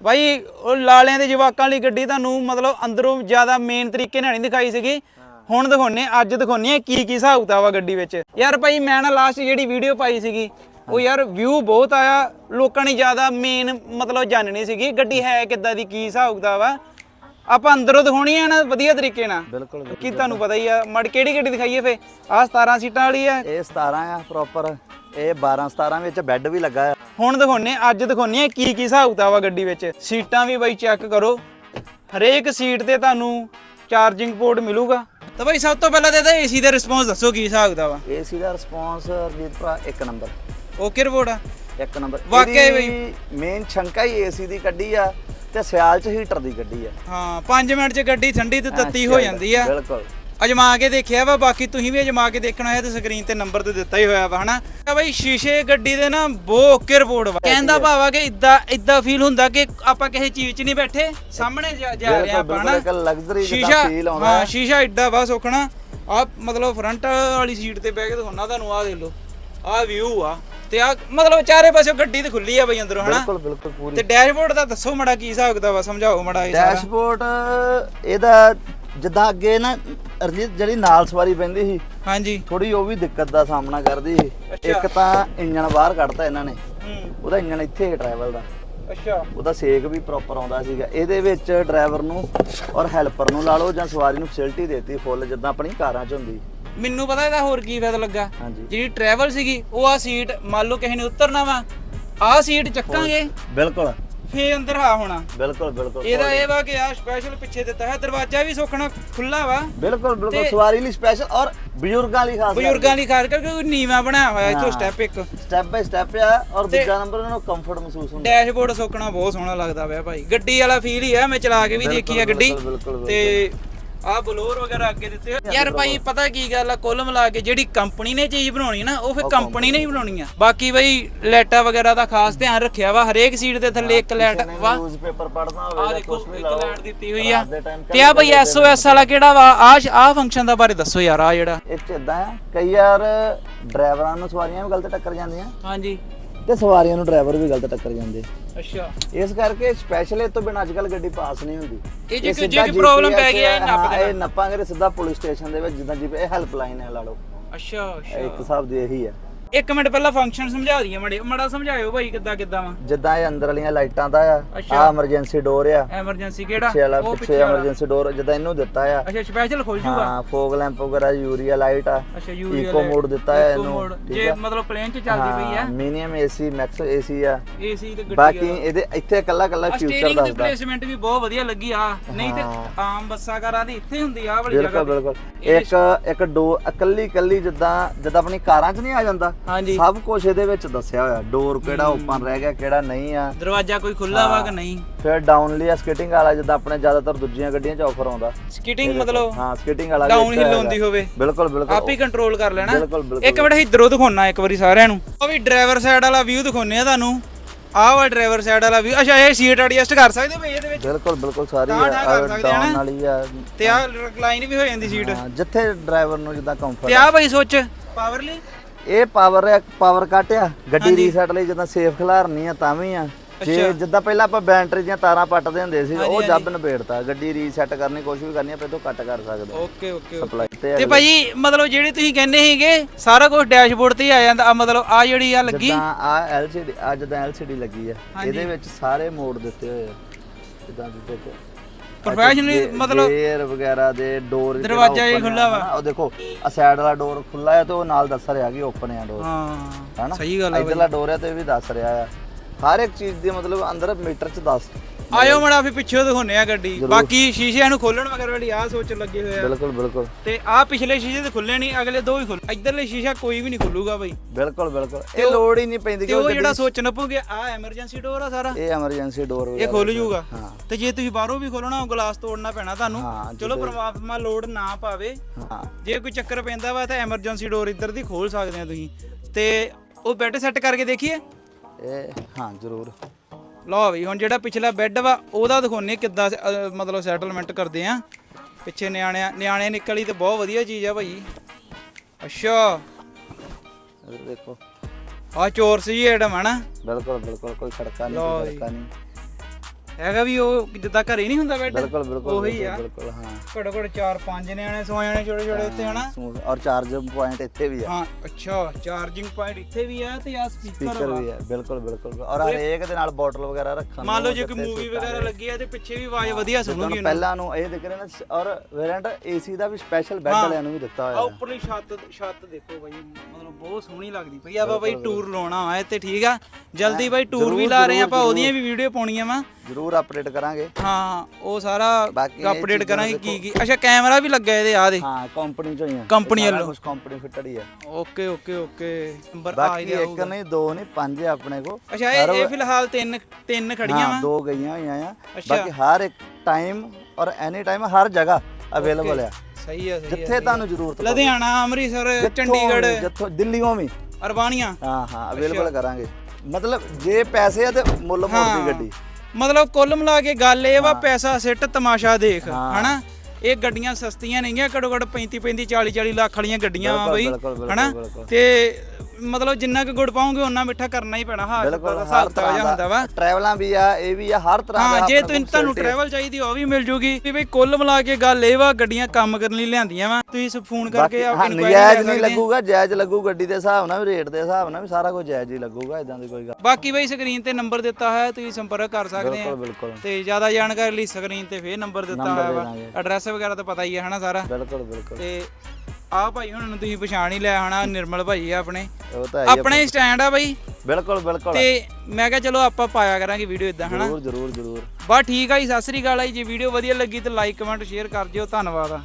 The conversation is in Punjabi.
ਬਾਈ ਉਹ ਲਾਲਿਆਂ ਦੇ ਜਵਾਕਾਂ ਲਈ ਗੱਡੀ ਤੁਹਾਨੂੰ ਮਤਲਬ ਅੰਦਰੋਂ ਜ਼ਿਆਦਾ ਮੇਨ ਤਰੀਕੇ ਨਾਲ ਨਹੀਂ ਦਿਖਾਈ ਸੀਗੀ। ਹੁਣ ਦਿਖਾਉਣੇ ਅੱਜ ਦਿਖਾਉਣੇ ਆ ਕੀ ਕੀ ਹਿਸਾਬ ਆ ਗੱਡੀ ਵਿੱਚ। ਯਾਰ ਭਾਈ ਮੈਂ ਨਾ ਲਾਸਟ ਜਿਹੜੀ ਵੀਡੀਓ ਪਾਈ ਸੀਗੀ ਉਹ ਯਾਰ ਵਿਊ ਬਹੁਤ ਆਇਆ ਲੋਕਾਂ ਨੇ ਜ਼ਿਆਦਾ ਮੇਨ ਮਤਲਬ ਜਾਣਨੀ ਸੀਗੀ ਗੱਡੀ ਹੈ ਕਿੱਦਾਂ ਦੀ ਕੀ ਹਿਸਾਬ ਆ। ਆਪਾਂ ਅੰਦਰੋਂ ਦਿਖਾਉਣੀ ਆ ਨਾ ਵਧੀਆ ਤਰੀਕੇ ਨਾਲ। ਬਿਲਕੁਲ ਕੀ ਤੁਹਾਨੂੰ ਪਤਾ ਹੀ ਆ ਮੜ ਕਿਹੜੀ ਗੱਡੀ ਦਿਖਾਈਏ ਫੇ ਆਹ 17 ਸੀਟਾਂ ਵਾਲੀ ਆ। ਇਹ 17 ਆ ਪ੍ਰੋਪਰ ਇਹ 12 17 ਵਿੱਚ ਬੈੱਡ ਵੀ ਲੱਗਾ ਆ। ਹੁਣ ਦਿਖਾਉਣੇ ਅੱਜ ਦਿਖਾਉਣੇ ਆ ਕੀ ਕੀ ਹਿਸਾਬ ਕਿਤਾਬ ਆ ਗੱਡੀ ਵਿੱਚ। ਸੀਟਾਂ ਵੀ ਬਾਈ ਚੈੱਕ ਕਰੋ। ਹਰੇਕ ਸੀਟ ਤੇ ਤੁਹਾਨੂੰ ਚਾਰਜਿੰਗ ਪੋਰਟ ਮਿਲੂਗਾ। ਤਾਂ ਬਾਈ ਸਭ ਤੋਂ ਪਹਿਲਾਂ ਤੇ ਇਹਦਾ ਏਸੀ ਦਾ ਰਿਸਪੌਂਸ ਦੱਸੋ ਕੀ ਹਿਸਾਬ ਕਿਤਾਬ ਆ। ਏਸੀ ਦਾ ਰਿਸਪੌਂਸ ਰਜੀਤ ਭਰਾ ਇੱਕ ਨੰਬਰ। ਓਕੇ ਰਿਪੋਰਟ ਆ। ਇੱਕ ਨੰਬਰ। ਵਾਕਿਆ ਹੀ ਮੇਨ ਸ਼ੰਕਾ ਹੀ ਏਸੀ ਦੀ ਕੱਢੀ ਆ ਤੇ ਸਿਆਲ ਚ ਹੀਟਰ ਦੀ ਕੱਢੀ ਆ। ਹਾਂ 5 ਮਿੰਟ 'ਚ ਗੱਡੀ ਠੰਡੀ ਤੇ ਤੱਤੀ ਹੋ ਜਾਂਦੀ ਆ। ਬਿਲਕੁਲ। ਅਜਮਾ ਕੇ ਦੇਖਿਆ ਵਾ ਬਾਕੀ ਤੁਸੀਂ ਵੀ ਅਜਮਾ ਕੇ ਦੇਖਣਾ ਹੈ ਤੇ ਸਕਰੀਨ ਤੇ ਨੰਬਰ ਤੇ ਦਿੱਤਾ ਹੀ ਹੋਇਆ ਵਾ ਹਨਾ? ਤਾਂ ਬਾਈ ਸ਼ੀਸ਼ੇ ਗੱਡੀ ਦੇ ਨਾ ਬਹੁਤ ਓਕੇ ਰਿਪੋਰਟ ਵਾ। ਕਹਿੰਦਾ ਭਾਵਾ ਕਿ ਇਦਾਂ ਇਦਾਂ ਫੀਲ ਹੁੰਦਾ ਕਿ ਆਪਾਂ ਕਿਸੇ ਚੀਜ਼ 'ਚ ਨਹੀਂ ਬੈਠੇ ਸਾਹਮਣੇ ਜਾ ਜਾ ਰਹੇ ਆਪਾਂ ਹਨਾ? ਲਗਜ਼ਰੀ ਫੀਲ ਆਉਂਦਾ। ਹਾਂ। ਸ਼ੀਸ਼ਾ ਏਡਾ ਵਾ ਸੋਖਣਾ। ਆ ਮਤਲਬ ਫਰੰਟ ਵਾਲੀ ਸੀਟ ਤੇ ਬਹਿ ਕੇ ਦਿਖਾਉਣਾ ਤੁਹਾਨੂੰ ਆ ਦੇਖ ਲਓ। ਆ ਵਿਊ ਆ। ਤੇ ਆ ਮਤਲਬ ਚਾਰੇ ਪਾਸੇ ਗੱਡੀ ਤੇ ਖੁੱਲੀ ਆ ਬਈ ਅੰਦਰੋਂ ਹਨਾ? ਬਿਲਕੁਲ ਬਿਲਕੁਲ ਪੂਰੀ। ਤੇ ਡੈਸ਼ਬੋਰਡ ਦਾ ਦੱਸੋ ਮੜਾ ਕੀ ਹਿਸਾਬ ਕਿਤਾਬ ਆ ਸਮਝਾਓ ਮੜਾ ਇਹ ਸਾਰਾ ਡੈਸ਼ਬੋਰਡ ਇਹਦਾ ਜਿੱਦਾਂ ਅੱਗੇ ਨਾ ਰਜੀਤ ਜਿਹੜੀ ਨਾਲ ਸਵਾਰੀ ਪੈਂਦੀ ਸੀ ਹਾਂਜੀ। ਥੋੜੀ ਉਹ ਵੀ ਦਿੱਕਤ ਦਾ ਸਾਹਮਣਾ ਕਰਦੀ ਸੀ। ਇੱਕ ਤਾਂ ਇੰਜਣ ਬਾਹਰ ਕੱਢਤਾ ਇਹਨਾਂ ਨੇ। ਹੂੰ। ਉਹਦਾ ਇੰਜਣ ਇੱਥੇ ਟਰੈਵਲ ਦਾ। ਅੱਛਾ। ਉਹਦਾ ਸੇਕ ਵੀ ਪ੍ਰੋਪਰ ਆਉਂਦਾ ਸੀਗਾ। ਇਹਦੇ ਵਿੱਚ ਡਰਾਈਵਰ ਨੂੰ ਔਰ ਹੈਲਪਰ ਨੂੰ ਲਾ ਲਓ ਜਾਂ ਸਵਾਰੀ ਨੂੰ ਫੈਸਿਲਿਟੀ ਦੇਤੀ ਫੁੱਲ ਜਿੱਦਾਂ ਆਪਣੀ ਕਾਰਾਂ 'ਚ ਹੁੰਦੀ। ਮੈਨੂੰ ਪਤਾ ਇਹਦਾ ਹੋਰ ਕੀ ਫਾਇਦਾ ਲੱਗਾ? ਜਿਹੜੀ ਟਰੈਵਲ ਸੀਗੀ ਉਹ ਆ ਸੀਟ ਮੰਨ ਲਓ ਕਿਸੇ ਨੇ ਉਤਰਨਾ ਵਾ ਆ ਸੀਟ ਚੱਕਾਂਗੇ? ਬਿਲਕੁਲ। ਫੇਰ ਅੰਦਰ ਆ ਹੋਣਾ। ਬਿਲਕੁਲ ਬਿਲਕੁਲ ਇਹਦਾ ਇਹ ਵਾ ਕਿ ਆ ਸਪੈਸ਼ਲ ਪਿੱਛੇ ਦਿੱਤਾ ਹੈ ਦਰਵਾਜ਼ਾ ਵੀ ਸੋਖਣਾ ਖੁੱਲਾ ਵਾ। ਬਿਲਕੁਲ ਬਿਲਕੁਲ ਤੇ- ਸਵਾਰੀ ਲਈ ਸਪੈਸ਼ਲ ਔਰ ਬਜ਼ੁਰਗਾਂ ਲਈ ਖਾਸ ਬਜ਼ੁਰਗਾਂ ਲਈ ਖਾਸ ਕਰਕੇ ਕੋਈ ਨੀਵਾ ਬਣਾਇਆ ਹੋਇਆ ਇੱਥੋਂ ਹਾਂ। ਸਟੈਪ ਇੱਕ। ਸਟੈਪ ਬਾਈ ਸਟੈਪ ਆ ਔਰ ਤੇ- ਦੂਜਾ ਨੰਬਰ ਉਹਨਾਂ ਨੂੰ ਕੰਫਰਟ ਮਹਿਸੂਸ ਹੁੰਦਾ। ਡੈਸ਼ਬੋਰਡ ਸੋਕਣਾ ਬਹੁਤ ਸੋਹਣਾ ਲੱਗਦਾ ਪਿਆ ਭਾਈ। ਗੱਡੀ ਵਾਲਾ ਫੀਲ ਹੀ ਆ ਮੈਂ ਚਲਾ ਕੇ ਵੀ ਬਿਲਕੁਲ, ਦੇਖੀ ਆ ਗੱਡੀ। ਬਿਲਕੁਲ, ਬਿਲਕੁਲ, ਤੇ ਆ ਬਲੋਰ ਵਗੈਰਾ ਅੱਗੇ ਦਿੱਤੇ। ਯਾਰ ਭਾਈ ਪਤਾ ਕੀ ਗੱਲ ਆ? ਕੁੱਲ ਮਿਲਾ ਕੇ ਜਿਹੜੀ ਕੰਪਨੀ ਨੇ ਚੀਜ਼ ਬਣਾਉਣੀ ਨਾ ਉਹ ਫਿਰ ਕੰਪਨੀ ਨੇ ਹੀ ਬਣਾਉਣੀ ਆ। ਬਾਕੀ ਬਈ ਲਾਈਟਾਂ ਵਗੈਰਾ ਦਾ ਖਾਸ ਧਿਆਨ ਰੱਖਿਆ ਵਾ ਹਰੇਕ ਸੀਟ ਦੇ ਥੱਲੇ ਇੱਕ ਲਾਈਟ ਵਾ ਨਿਊਜ਼ਪੇਪਰ ਆ ਹੋਵੇ ਦੇਖੋ ਕੁਝ ਵੀ ਇੱਕ ਲਾਓ ਲਾਈਟ ਦਿੱਤੀ ਹੋਈ ਆ। ਰਾਤ ਦੇ time ਤੇ ਆ ਬਈ ਐਸਓਐਸ ਵਾਲਾ ਕਿਹੜਾ ਵਾ? ਆ ਆ ਫੰਕਸ਼ਨ ਦਾ ਬਾਰੇ ਦੱਸੋ ਯਾਰ ਆ ਜਿਹੜਾ। ਇਹ ਚ ਇਦਾਂ ਆ ਕਈ ਵਾਰ ਡਰਾਈਵਰਾਂ ਨੂੰ ਸਵਾਰੀਆਂ ਵੀ ਗਲਤ ਟੱਕਰ ਜਾਂਦੀਆਂ ਹਾਂਜੀ। ਤੇ ਸਵਾਰੀਆਂ ਨੂੰ ਡਰਾਈਵਰ ਵੀ ਗਲਤ ਟੱਕਰ ਜਾਂਦੇ। ਅੱਛਾ। ਇਸ ਕਰਕੇ ਸਪੈਸ਼ਲ ਇਹ ਤੋਂ ਬਿਨਾਂ ਅੱਜਕੱਲ ਗੱਡੀ ਪਾਸ ਨਹੀਂ ਹੁੰਦੀ। ਇਹ ਜੇ ਸਿੱਧਾ ਕੋਈ GPS ਪੈ ਗਈ ਹੈ, ਨੱਪ ਹਾਂ। ਇਹ ਨੱਪਾਂਗੇ ਤੇ ਸਿੱਧਾ ਪੁਲਿਸ ਸਟੇਸ਼ਨ ਦੇ ਵਿੱਚ ਜਿੱਦਾਂ ਜੀ ਇਹ ਹੈਲਪਲਾਈਨ ਹੈ ਲਾ ਲਓ। ਅੱਛਾ ਅੱਛਾ। ਇੱਕ ਹਿਸਾਬ ਦੀ ਇਹੀ ਆ ਇੱਕ ਮਿੰਟ ਪਹਿਲਾਂ ਫੰਕਸ਼ਨ ਸਮਝਾ ਦਈਏ ਮੜੇ ਮੜਾ ਸਮਝਾਇਓ ਭਾਈ ਕਿੱਦਾਂ ਕਿੱਦਾਂ ਵਾ? ਜਿੱਦਾਂ ਇਹ ਅੰਦਰ ਵਾਲੀਆਂ ਲਾਈਟਾਂ ਦਾ ਆ। ਆ ਐਮਰਜੈਂਸੀ ਡੋਰ ਆ। ਐਮਰਜੈਂਸੀ ਕਿਹੜਾ? ਪਿੱਛੇ ਵਾਲਾ ਪਿੱਛੇ। ਐਮਰਜੈਂਸੀ ਡੋਰ ਜਿੱਦਾਂ ਇਹਨੂੰ ਦਿੱਤਾ ਆ। ਅੱਛਾ ਸਪੈਸ਼ਲ ਖੁੱਲ ਜੂਗਾ। ਹਾਂ ਫੋਗ ਲੈਂਪ ਵਗੈਰਾ ਯੂਰੀਆ ਲਾਈਟ ਆ। ਅੱਛਾ ਯੂਰੀ Eco mode ਦਿੱਤਾ Eco ਇਹਨੂੰ, ਜੇ ਆ। ਮਤਲਬ ਪਲੇਨ ਚ ਚੱਲਦੀ ਪਈ ਆ। ਮਿਨੀਮਮ ਏਸੀ ਮੈਕਸ ਏਸੀ ਆ। ਏਸੀ ਤੇ ਗੱਡੀ ਬਾਕੀ ਇਹਦੇ ਇੱਥੇ ਇਕੱਲਾ ਇਕੱਲਾ ਫਿਊਚਰ ਸਟੀਅਰਿੰਗ ਦੀ ਦੱਸਦਾ। ਪਲੇਸਮੈਂਟ ਵੀ ਬਹੁਤ ਵਧੀਆ ਲੱਗੀ ਆ। ਨਹੀਂ ਤੇ। ਆਮ ਬੱਸਾਂ ਕਾਰਾਂ ਦੀ ਇੱਥੇ ਹੁੰਦੀ ਆ ਵਾਲੀ ਜਗ੍ਹਾ ਬਿਲਕੁਲ। ਬਿਲਕੁਲ। ਇੱਕ ਇੱਕ ਡੋ ਇਕੱਲੀ ਇਕੱਲੀ ਜਿੱਦਾਂ ਜਿੱਦਾਂ ਆਪਣੀ ਕਾਰਾਂ 'ਚ ਨਹੀਂ ਆ ਜਾਂਦਾ। ਹਾਂਜੀ। ਸਭ ਕੁਝ ਇਹਦੇ ਵਿੱਚ ਦੱਸਿਆ ਹੋਇਆ। ਡੋਰ ਕਿਹੜਾ ਓਪਨ ਰਹਿ ਗਿਆ ਕਿਹੜਾ ਨਹੀਂ ਆ। ਦਰਵਾਜ਼ਾ ਕੋਈ ਖੁੱਲਾ ਵਾ ਕਿ ਨਹੀਂ? ਫਿਰ ਡਾਊਨ ਲਈ ਸਕੇਟਿੰਗ ਵਾਲਾ ਜਿੱਦਾਂ ਆਪਣੇ ਜ਼ਿਆਦਾਤਰ ਦੂਜੀਆਂ ਗੱਡੀਆਂ 'ਚ ਆਫਰ ਆਉਂਦਾ। ਸਕਿਟਿੰਗ ਮਤਲਬ ਹਾਂ ਸਕੇਟਿੰਗ ਵਾਲਾ ਵੀ ਡਾਊਨ ਹਿੱਲ। ਹੁੰਦੀ ਹੋਵੇ। ਬਿਲਕੁਲ ਬਿਲਕੁਲ। ਆਪ ਹੀ ਕੰਟਰੋਲ ਕਰ ਲੈਣਾ। ਬਿਲਕੁਲ, ਬਿਲਕੁਲ। ਇੱਕ ਮਿੰਟ ਇਧਰੋਂ ਦਿਖਾਉਣਾ ਇੱਕ ਵਾਰੀ ਸਾਰਿਆਂ ਨੂੰ। ਉਹ ਵੀ ਡਰਾਈਵਰ ਸਾਈਡ ਵਾਲਾ ਵਿਊ ਦਿਖਾਉਨੇ ਆ ਤੁਹਾਨੂੰ। ਆਹ ਵਾ ਡਰਾਈਵਰ ਸਾਈਡ ਵਾਲਾ ਵਿਊ ਅੱਛਾ ਇਹ ਸੀਟ ਐਡਜਸਟ ਕਰ ਸਕਦੇ ਹੋ ਬਈ ਇਹਦੇ ਵਿੱਚ? ਬਿਲਕੁਲ ਬਿਲਕੁਲ ਸਾਰੀ ਤਾਂ ਡਾਊਨ। ਵਾਲੀ ਆ। ਤੇ ਆਹ ਰਿਕਲਾਈਨ ਵੀ ਹੋ ਜਾਂਦੀ ਸੀਟ ਜਿੱਥੇ ਡਰਾਈਵਰ ਨੂੰ ਜਿੱਦਾਂ ਤੇ ਕੰਫਰਟ ਆਹ ਬਈ ਸੁੱਚ ਪਾਵਰ ਲਈ? ਇਹ ਪਾਵਰ ਪਾਵਰ ਕੱਟ ਆ। ਗੱਡੀ। ਰੀਸੈਟ ਲਈ ਜਿੱਦਾਂ ਸੇਫ ਖਿਲਾਰਨੀ ਆ ਤਾਂ ਵੀ ਆ। ਜੇ। ਜਿੱਦਾਂ ਪਹਿਲਾਂ ਆਪਾਂ ਬੈਟਰੀ ਦੀਆਂ ਤਾਰਾਂ ਪੱਟਦੇ ਹੁੰਦੇ ਸੀ ਉਹ। ਜੱਬ ਨਿਬੇੜਤਾ। ਗੱਡੀ ਰੀਸੈਟ ਕਰਨੀ ਕੁਛ ਵੀ ਕਰਨੀ ਆ ਤੋਂ ਕੱਟ ਕਰ ਸਕਦੇ ਓਕੇ ਓਕੇ ਸਪਲਾਈ ਤੇ ਭਾਈ ਮਤਲਬ ਜਿਹੜੇ ਤੁਸੀਂ ਕਹਿੰਦੇ ਸੀਗੇ ਸਾਰਾ ਕੁਝ ਡੈਸ਼ਬੋਰਡ ਤੇ ਆ ਜਾਂਦਾ। ਆ ਮਤਲਬ ਆ ਜਿਹੜੀ ਆ ਲੱਗੀ। ਜਿੱਦਾਂ ਆ LCD ਆ ਜਿੱਦਾਂ LCD ਲੱਗੀ ਆ। ਇਹਦੇ ਵਿੱਚ ਸਾਰੇ ਮੋਡ ਦਿੱਤੇ ਹੋਏ ਆ। ਜਿੱਦਾਂ ਦੀ ਦੇਖੋ। ਪ੍ਰੋਫੈਸ਼ਨਲੀ ਮਤਲਬ ਗੇਅਰ ਵਗੈਰਾ ਦੇ ਡੋਰ ਦਰਵਾਜ਼ਾ ਹੀ ਖੁੱਲਾ ਵਾ। ਉਹ ਦੇਖੋ ਆ ਸਾਈਡ ਵਾਲਾ ਡੋਰ ਖੁੱਲਾ ਹੈ ਤੇ ਉਹ ਨਾਲ ਦੱਸ ਰਿਹਾ ਕਿ ਓਪਨ ਹੈ ਡੋਰ ਹਾਂ ਹਨਾ? ਸਹੀ ਗੱਲ ਆ ਇਧਰਲਾ ਡੋਰ ਹੈ ਤੇ ਇਹ ਵੀ ਦੱਸ ਰਿਹਾ ਆ। ਹਰ ਇੱਕ ਚੀਜ਼ ਦੀ ਮਤਲਬ ਅੰਦਰ ਮੀਟਰ ਚ ਦੱਸ। ਆਇਓ ਮੜਾ ਫਿਰ ਪਿੱਛੇ ਦਿਖਾਉਨੇ ਆ ਗੱਡੀ। ਬਾਕੀ ਸ਼ੀਸ਼ਿਆਂ ਨੂੰ ਖੋਲਣ ਵਗੈਰਾ ਵਾਲੀ ਆ ਸੋਚ ਲੱਗੇ ਹੋਏ ਆ। ਬਿਲਕੁਲ ਬਿਲਕੁਲ। ਤੇ ਆ ਪਿਛਲੇ ਸ਼ੀਸ਼ੇ ਤੇ ਖੁੱਲੇ ਨਹੀਂ ਅਗਲੇ ਦੋ ਹੀ ਖੁੱਲ ਇਧਰਲੇ ਸ਼ੀਸ਼ਾ ਕੋਈ ਵੀ ਨਹੀਂ ਖੁੱਲੂਗਾ ਬਈ। ਬਿਲਕੁਲ ਬਿਲਕੁਲ। ਇਹ ਲੋੜ ਹੀ ਨਹੀਂ ਪੈਂਦੀ ਤੇ ਉਹ ਜਿਹੜਾ ਸੋਚ ਨੱਪੂਗੇ ਆ ਐਮਰਜੈਂਸੀ ਡੋਰ ਆ ਸਾਰਾ। ਇਹ ਐਮਰਜੈਂਸੀ ਡੋਰ ਇਹ ਖੁੱਲ ਜੂਗਾ ਹਾਂ। ਤੇ ਜੇ ਤੁਸੀਂ ਬਾਹਰੋਂ ਵੀ ਖੋਲਣਾ ਗਲਾਸ ਤੋੜਨਾ ਪੈਣਾ ਤੁਹਾਨੂੰ। ਹਾਂ, ਚਲੋ ਪਰਮਾਤਮਾ ਲੋਡ ਨਾ ਪਾਵੇ। ਹਾਂ। ਜੇ ਕੋਈ ਚੱਕਰ ਪੈਂਦਾ ਵਾ ਤਾਂ ਐਮਰਜੈਂਸੀ ਡੋਰ ਇੱਧਰ ਦੀ ਖੋਲ ਸਕਦੇ ਆ ਤੁਸੀਂ। ਤੇ ਉਹ ਬੈੱਡ ਸੈੱਟ ਕਰਕੇ ਦੇਖੀਏ। ਇਹ ਹਾਂ ਜ਼ਰੂਰ। ਲਓ ਵੀ ਹੁਣ ਜਿਹੜਾ ਪਿਛਲਾ ਬੈੱਡ ਵਾ ਉਹਦਾ ਦਿਖਾਉਨੇ ਕਿੱਦਾਂ ਸ- ਅਹ ਮਤਲਬ ਸੈਟਲਮੈਂਟ ਕਰਦੇ ਆ। ਪਿੱਛੇ ਨਿਆਣਿਆਂ ਨਿਆਣੇ ਨਿਕਲੀ ਤੇ ਬਹੁਤ ਵਧੀਆ ਚੀਜ਼ ਆ ਭਾਈ। ਅੱਛਾ। ਇਹ ਦੇਖੋ। ਆ ਚੋਰ ਸੀ ਐਡਮ ਹੈ ਨਾ ਬਿਲਕੁਲ ਬਿਲਕੁਲ ਕੋਈ ਖੜਕਾ ਨਹੀਂ ਲਓ ਕੋਈ ਜੀ। ਖੜਕਾ ਨਹੀਂ। ਹੈਗਾ ਵੀ ਉਹ ਜਿੱਦਾਂ ਘਰੇ ਨਹੀਂ ਹੁੰਦਾ ਬੈੱਡ ਬਿਲਕੁਲ ਬਿਲਕੁਲ ਉਹੀ ਆ। ਬਿਲਕੁਲ ਹਾਂ। ਘੱਟੋ ਘੱਟ 4-5 ਨਿਆਣੇ ਸੋ ਜਾਣੇ ਛੋਟੇ ਛੋਟੇ ਇੱਥੇ ਹਨਾ? ਔਰ ਚਾਰਜਰ ਪੁਆਇੰਟ ਇੱਥੇ ਵੀ ਆ। ਹਾਂ ਅੱਛਾ ਚਾਰਜਿੰਗ ਪੁਆਇੰਟ ਇੱਥੇ ਵੀ ਆ ਤੇ ਆ ਸਪੀਕਰ ਵੀ। ਹੈ ਬਿਲਕੁਲ ਬਿਲਕੁਲ। ਔਰ ਹਰੇਕ ਦੇ ਨਾਲ ਬੋਟਲ ਵਗੈਰਾ ਰੱਖਣ ਮੰਨ ਲਓ ਜੇ ਕੋਈ ਮੂਵੀ ਵਗੈਰਾ। ਲੱਗੀ ਆ ਤੇ ਪਿੱਛੇ ਵੀ ਆਵਾਜ਼ ਵਧੀਆ ਸੁਣੂਗੀ ਉਹਨੂੰ। ਪਹਿਲਾਂ ਨੂੰ ਇਹ ਦਿਖ ਰਿਹਾ ਨਾ ਔਰ ਵੇਰੀਐਂਟ ਏਸੀ ਦਾ ਵੀ ਸਪੈਸ਼ਲ ਬੈੱਡ ਹਾਂ। ਵਾਲਿਆਂ ਨੂੰ ਵੀ ਦਿੱਤਾ ਆ ਹੋਇਆ। ਹੈ ਉੱਪਰਲੀ ਛੱਤ ਛੱਤ ਦੇਖੋ ਬਾਈ ਮਤਲਬ ਬਹੁਤ ਸੋਹਣੀ ਲੱਗਦੀ ਪਈ ਆ। ਬਾਈ ਟੂਰ ਲਾਉਣਾ ਆ ਤੇ ਠੀਕ ਆ? ਜਲਦੀ ਬਾਈ ਟੂਰ ਵੀ ਲਾ ਰਹੇ ਆ ਆਪਾਂ ਉਹਦੀਆਂ ਵੀ ਵੀਡੀਓ ਪਾਉਣੀਆਂ ਵਾ। ਜ਼ਰੂਰ ਅਪਡੇਟ ਕਰਾਂਗੇ। ਹਾਂ ਉਹ ਸਾਰਾ ਬਾਕੀ ਇਹ ਅਪਡੇਟ ਚੀਜ਼ਾਂ ਕਰਾਂਗੇ। ਕੀ ਕੀ ਅੱਛਾ ਕੈਮਰਾ ਵੀ ਲੱਗਾ ਇਹਦੇ ਆ ਦੇ ਹਾਂ ਕੰਪਨੀ ਚੋਂ ਹੀ ਆ। Company ਵੱਲੋਂ। ਕੁਝ ਕੰਪਨੀ ਫਿੱਟਡ ਹੀ ਆ। Okay okay okay. ਨੰਬਰ ਆ ਬਾਕੀ ਹੀ ਇੱਕ ਨਹੀਂ ਦੋ ਨਹੀਂ ਪੰਜ ਆ ਆਪਣੇ ਕੋ ਅੱਛਾ ਇਹ ਇਹ ਫਿਲਹਾਲ ਤਿੰਨ ਤਿੰਨ ਖੜੀਆਂ ਵਾ। ਹਾਂ ਦੋ ਗਈਆਂ ਹੋਈਆਂ ਆ। ਅੱਛਾ। ਬਾਕੀ ਹਰ ਇੱਕ ਟਾਈਮ ਔਰ ਐਨੀ ਟਾਈਮ ਹਰ ਜਗ੍ਹਾ ਅਵੇਲੇਬਲ ਆ। ਸਹੀ ਆ ਸਹੀ ਆ ਜਿੱਥੇ ਤੁਹਾਨੂੰ ਜ਼ਰੂਰਤ ਪਵੇ। ਲੁਧਿਆਣਾ ਅੰਮ੍ਰਿਤਸਰ ਜਿੱਥੋਂ ਚੰਡੀਗੜ੍ਹ। ਵੀ, ਜਿੱਥੋਂ ਦਿੱਲੀੋਂ ਵੀ। ਅਰਬਾਨੀਆਂ। ਹਾਂ ਹਾਂ ਅਵੇਲੇਬਲ ਕਰਾਂਗੇ। ਮਤਲਬ ਜੇ ਪੈਸੇ ਆ ਤੇ ਮੁੱਲ ਮੋੜਦੀ ਗੱਡੀ। ਮਤਲਬ ਕੁੱਲ ਮਿਲਾ ਕੇ ਗੱਲ ਇਹ ਵਾ ਪੈਸਾ ਸਿੱਟ ਤਮਾਸ਼ਾ ਦੇਖ। ਹਨਾ ਇਹ ਗੱਡੀਆਂ ਸਸਤੀਆਂ ਨਹੀਂਗੀਆਂ ਘੱਟੋ ਘੱਟ 35 35 40 40 ਲੱਖ ਵਾਲੀਆਂ ਗੱਡੀਆਂ ਬਿਲਕੁਲ, ਬਈ ਹਨਾ। ਤੇ ਮਤਲਬ ਜਿੰਨਾ ਕੁ ਗੁੜ ਪਾਉਂਗੇ ਉਹਨਾਂ ਮਿੱਠਾ ਕਰਨਾ ਹੀ ਪੈਣਾ। ਹਾਂ ਬਿਲਕੁਲ ਹਰ ਹਿਸਾਬ ਤਰ੍ਹਾਂ ਤਾਜ਼ਾ ਹੁੰਦਾ ਵਾ। ਟਰੈਵਲਾਂ ਵੀ ਆ ਇਹ ਵੀ ਆ ਹਰ ਤਰ੍ਹਾਂ ਦਾ ਹਾਂ ਜੇ ਤੁਸੀਂ ਤੁਹਾਨੂੰ। ਟਰੈਵਲ ਚਾਹੀਦੀ ਉਹ ਵੀ ਮਿਲ ਜੂਗੀ। ਵੀ ਬਈ ਕੁੱਲ ਮਿਲਾ ਕੇ ਗੱਲ ਇਹ ਵਾ ਗੱਡੀਆਂ ਕੰਮ ਕਰਨ ਲਈ ਲਿਆਂਦੀਆਂ ਵਾ। ਤੁਸੀਂ ਫੋਨ ਕਰਕੇ ਆਪ ਹਾਂ ਇਨਕੁਆਇਰੀ ਲੈ ਨਹੀਂ ਲੱਗੂਗਾ ਜਾਇਜ਼ ਲੱਗੂ ਗੱਡੀ ਦੇ ਹਿਸਾਬ ਨਾਲ ਵੀ ਰੇਟ ਦੇ ਹਿਸਾਬ ਨਾਲ ਵੀ ਸਾਰਾ ਕੁਝ ਜਾਇਜ਼ ਹੀ ਲੱਗੂਗਾ ਇਦਾਂ ਦੀ ਕੋਈ ਗੱਲ ਬਾਕੀ ਬਈ ਸਕਰੀਨ ਤੇ ਨੰਬਰ ਦਿੱਤਾ ਹੋਇਆ ਤੁਸੀਂ ਸੰਪਰਕ ਕਰ ਸਕਦੇ ਆ। ਤੇ ਜ਼ਿਆਦਾ ਜਾਣਕਾਰੀ ਲਈ ਸਕਰੀਨ ਤੇ ਫੇਰ ਨੰਬਰ ਦਿੱਤਾ ਹੋਇਆ ਦੇ ਵਾ। ਐਡਰੈਸ ਵਗੈਰਾ ਤਾਂ ਪਤਾ ਹੀ ਹੈ ਹਨਾ ਸਾਰਾ? ਬਿਲਕੁਲ ਬਿਲਕੁਲ। ਤੇ ਆਹ ਭਾਈ ਹੁਣ ਨੂੰ ਤੁਸੀਂ ਪਛਾਣ ਹੀ ਲਿਆ ਹਨਾ ਨਿਰਮਲ ਭਾਈ ਆ ਆਪਣੇ। ਉਹ ਤਾਂ ਹੈ ਹੀ ਆ। ਆਪਣੇ। ਸਟੈਂਡ ਆ ਬਾਈ। ਬਿਲਕੁਲ ਬਿਲਕੁਲ। ਤੇ ਮੈਂ ਕਿਹਾ ਚਲੋ ਆਪਾਂ ਪਾਇਆ ਕਰਾਂਗੇ ਵੀਡੀਓ ਇਦਾਂ ਹਨਾ? ਜ਼ਰੂਰ ਜ਼ਰੂਰ ਜ਼ਰੂਰ। ਬਸ ਠੀਕ ਆ ਜੀ ਸਤਿ ਸ੍ਰੀ ਅਕਾਲ ਆ ਜੀ। ਜੇ ਵੀਡੀਓ ਵਧੀਆ ਲੱਗੀ ਤਾਂ ਲਾਈਕ ਕਮੈਂਟ ਸ਼ੇਅਰ ਕਰ ਦਿਓ। ਧੰਨਵਾਦ ਆ।